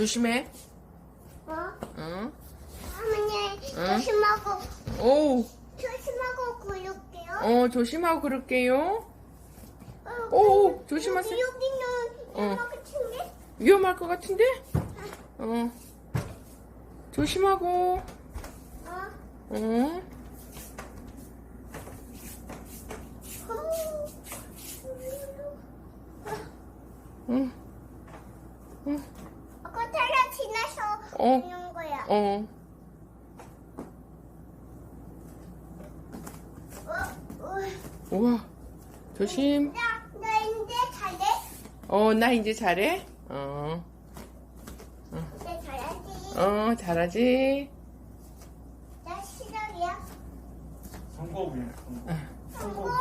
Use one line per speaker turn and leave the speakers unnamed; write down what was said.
조심해.
어?
응.
할머니
응?
조심하고
오,
조심하고 고를게요.
어, 조심하고 그럴게요.
어,
오, 조심하세요.
여기는
어.
이거 같은데?
위험할 것 같은데? 어. 조심하고.
어?
어. 응.
지나서
어.
거야.
어.
어, 어.
우와. 조심.
나, 나 이제 잘해?
어, 나 이제 잘해? 어.
이제 잘하지.
어, 잘하지?
나 시작이야.
성공이야. 성공.
성공.